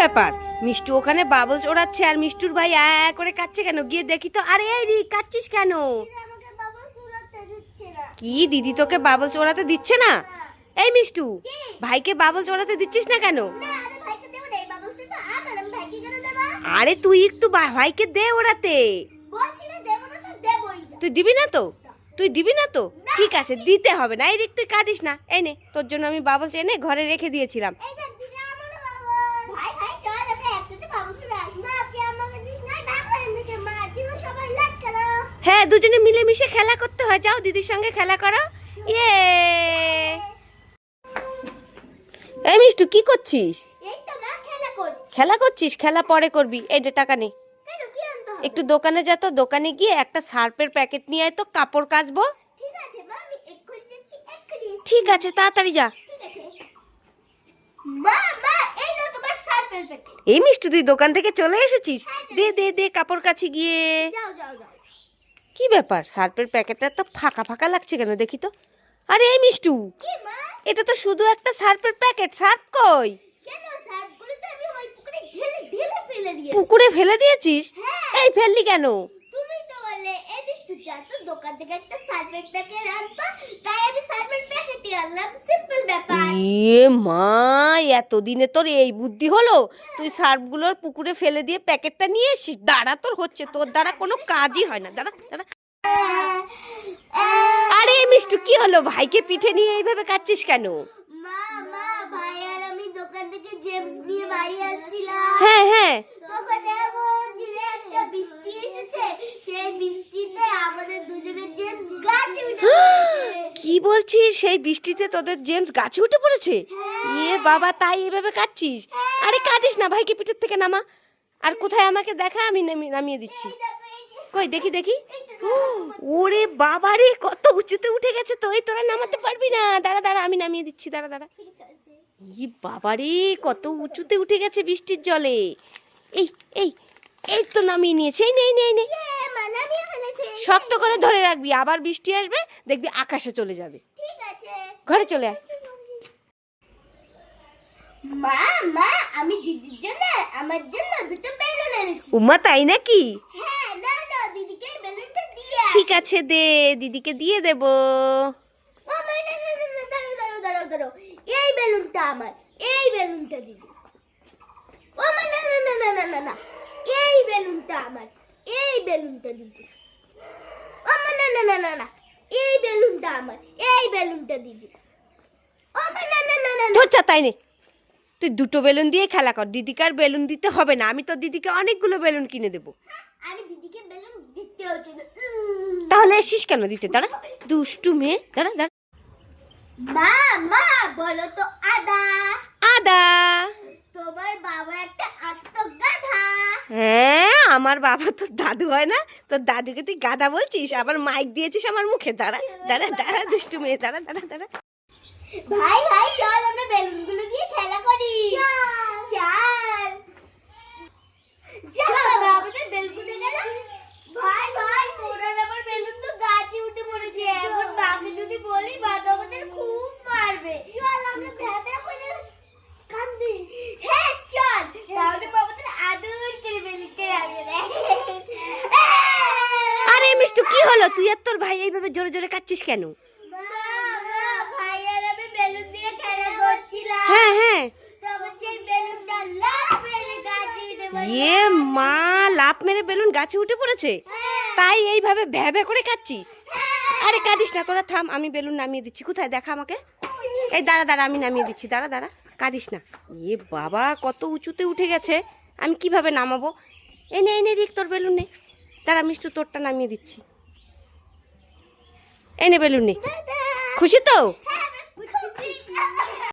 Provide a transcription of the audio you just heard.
ব্যাপার? মিষ্টু ওখানে বাবলস ওড়াচ্ছে আর মিষ্টুর ভাই আ আ করে কাচ্ছে কেন? গিয়ে দেখি তো। আরে এই রি কাচ্ছিস কেন? কি? দিদি তোকে বাবলস ওড়াতে দিচ্ছে না? এই মিষ্টু, ভাইকে বাবলস ওড়াতে দিচ্ছিস না কেন? আরে তুই একটু ভাইকে দে ওড়াতে। তুই দিবি না তো? তুই দিবি না তো? ঠিক আছে, দিতে হবে না। এই রিক, তুই কাঁদিস না। এই নে, তোর জন্য আমি বাবলস এনে ঘরে রেখে দিয়েছিলাম এই দেখ দিদি আমার বাবা ভাই ভাই চল আমরা একসাথে বাবা শুনে মা কি আমাকে দিস না না করে দিকে মা দিল সবাই লাগ করো হ্যাঁ দুজনে মিলেমিশে খেলা করতে হয়। যাও দিদির সঙ্গে খেলা করো। ইয়ে। এই মিষ্টু কি করছিস? খেলা করছিস? খেলা পরে করবি। এই যে টাকা নে। কেন কি আনতে হবে? একটু দোকানে যা তো দোকানে গিয়ে একটা সার্ফের প্যাকেট নিয়ে আয় তো কাপড় কাচবো। ঠিক আছে তাড়াতাড়ি যা। এই মিষ্টু তুই দোকান থেকে চলে এসেছিস? দে দে দে কাপড় কাছে গিয়ে। যাও যাও যাও। কি ব্যাপার? সার্পের প্যাকেটটা তো ফাঁকা ফাঁকা লাগছে কেন দেখি তো? আরে এই মিষ্টু এটা তো শুধু একটা সার্পের প্যাকেট সার্প কই? কেন সার্ফগুলো তো আমি ওই পুকুরে ঢেলে ঢেলে ফেলে দিয়েছি। পুকুরে ফেলে দিয়েছিস? হ্যাঁ। এই ফেললি কেন? তুমি তো বললে এই মিষ্টু যা তো দোকান থেকে একটা সার্পের প্যাকেট আনতো তাই আমি সার্ফের প্যাকেটই আনলাম ইয়ে মা এতদিনে তোর এই বুদ্ধি হলো? তুই সার্ফগুলোর পুকুরে ফেলে দিয়ে প্যাকেটটা নিয়ে এসিস দাঁড়া তোর হচ্ছে তোর দ্বারা কোনো কাজই হয় না। দাঁড়া দাঁড়া। আরে মিষ্টু কি হলো? ভাইকে পিঠে নিয়ে এইভাবে কাচ্ছিস কেন? হ্যাঁ হ্যাঁ। সেই বৃষ্টিতে আমাদের দুজনের জেমস গাছে। কি বলছিস? সেই বৃষ্টিতে তোদের জেমস গাছে উঠে পড়েছে? ইয়ে বাবা তাই এভাবে কাচ্ছিস আরে কাঁদিস না ভাইকে পিঠের থেকে নামা। আর কোথায় আমাকে দেখা আমি নামি- নামিয়ে দিচ্ছি। কই দেখি দেখি। ওরে বাবা রে কত উঁচুতে উঠে গেছে তো এই তোরা নামাতে পারবি না। দাঁড়া দাঁড়া আমি নামিয়ে দিচ্ছি দাঁড়া দাঁড়া। ই বাবা রে কত উঁচুতে উঠে গেছে বৃষ্টির জলে। এই এই এই তো নামিয়ে নিয়েছে। এই নেই নেই নেই এ, শক্ত করে ধরে রাখবি আবার বৃষ্টি আসবে দেখবি আকাশে চলে যাবে। ঠিক আছে। ঘরে চলে আয়। মা মা আমি দিদির জন্য আমার জন্য দুটো বেলুন এনেছি। উমা তাই নাকি? হ্যাঁ না না দিদিকে বেলুনটা দিয়ে ঠিক আছে দে দিদিকে দিয়ে দেব। এই বেলুনটা আমার এই বেলুনটা দিদি। ও না না না না না না এই বেলুনটা আমার। এই বেলুনটা দিদি মা না না না না না। এই বেলুনটা আমার এই বেলুনটা দিদি না না না না না। ধরছা তাই নে তুই দুটো বেলুন দিয়ে খেলা কর। দিদিকে আর বেলুন দিতে হবে না। আমি তো দিদিকে অনেকগুলো বেলুন কিনে দেবো। আমি দিদিকে বেলুন দিতে হচ্ছে তাহলে এসিস কেন দিতে? দাঁড়া। দুষ্টু মেয়ে। দাঁড়া দাঁড়া। মা মা বলো তো আদা। আদা। তোমার বাবা একটা আস্ত গাধা। হ্যাঁ। আমার বাবা তো দাদু হয় না? তোর দাদুকে তুই গাদা বলছিস? আবার মাইক দিয়েছিস আমার মুখে? দাঁড়া দাঁড়া দাঁড়া, দুষ্টু মেয়ে, দাঁড়া দাঁড়া দাঁড়া। ভাই ভাই, চল আমরা বেলুনগুলো দিয়ে খেলা করি চল চল বাবা আমাদের বেলুন কোথায় গেল ভাই ভাই তোরা আবার বেলুন তো গাছে উঠে পড়েছে এখন মাকে যদি বলি মা তো আমাদের খুব মারবে চল আমরা ভেবে করে কান্দি হ্যাঁ চল তাহলে বাবাদের আদর করে বেলুনকে রাখবে আরে মিষ্টু কি হলো তুই আর তোর ভাই এইভাবে জোরে জোরে কাচ্ছিস কেন? হ্যাঁ হ্যাঁ। ইয়ে মা লাফ মেরে বেলুন গাছে উঠে পড়েছে? হ্যাঁ, তাই এইভাবে ভ্যাবে করে কাচ্ছিস হ্যাঁ। আরে কাঁদিস না তোরা থাম আমি বেলুন নামিয়ে দিচ্ছি। কোথায়? দেখা আমাকে। এই দাঁড়া দাঁড়া আমি নামিয়ে দিচ্ছি। দাঁড়া দাঁড়া কাঁদিস না। ইয়ে বাবা কত উঁচুতে উঠে গেছে। আমি কীভাবে নামাবো? এনে এনে রিক তোর বেলুন নে। দাঁড়া মিষ্টু তোরটা নামিয়ে দিচ্ছি। এনে বেলুন খুশি তো?